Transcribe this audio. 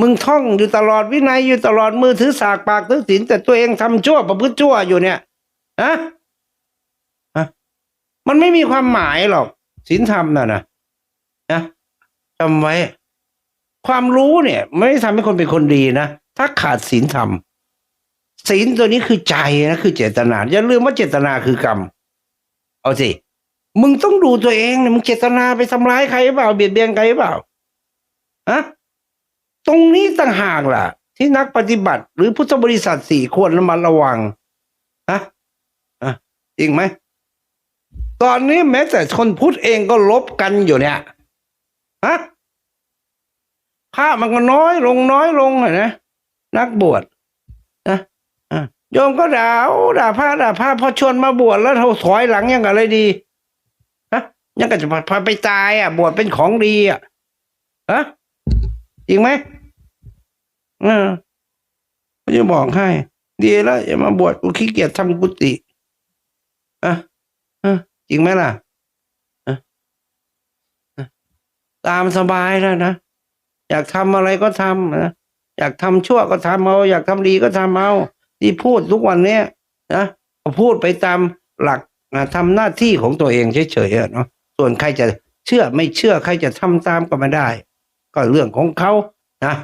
มึงท่องอยู่ตลอดวินัยอยู่ตลอดมือถือสากปากถือศีลแต่ตัวเองทำชั่วประพฤติชั่วอยู่เนี่ยฮะฮะมันไม่มีความหมายหรอกศีลธรรมน่ะนะนะจำไว้ ความรู้เนี่ย ไม่ได้ทำให้คนเป็นคนดีนะถ้าขาดศีลธรรมศีลตัวนี้คือใจนะคือเจตนาอย่าลืมว่าเจตนาคือกรรมเอาสิมึงต้องดูตัวเองเนี่ยมึงเจตนาไปทำร้ายใครหรือเปล่าเบียดเบียนใครหรือเปล่าฮะ ตรงนี้ต่างหากล่ะ ที่นักปฏิบัติ หรือพุทธบริษัทสี่ควรระมัดระวังฮะอะจริงไหมตอนนี้แม้แต่คนพุทธเองก็ลบกันอยู่เนี่ยฮะพระมันก็น้อยลงน้อยลงนะนักบวชนะอะโยมก็ด่าด่าพระด่าพระพอชวนมาบวชแล้วเขาถอยหลังยังอะไรดีฮะยังก็จะพาไปตายอะ บวชเป็นของดีอะฮะจริงไหม อืมก็จะบอกให้ ดีแล้วอย่ามาบวชกูขี้เกียจทำกุฏิอะอะจริงไหมล่ะอะอะตามสบายแล้วนะ อยากทำอะไรก็ทำนะอยากทำชั่วก็ทำเอา อยากทำดีก็ทำเอา ที่พูดทุกวันเนี้ยนะพูดไปตามหลักนะทำหน้าที่ของตัวเองเฉยๆเนาะส่วนใครจะเชื่อไม่เชื่อใครจะทำตามก็ไม่ได้ ก็เรื่องของเขานะ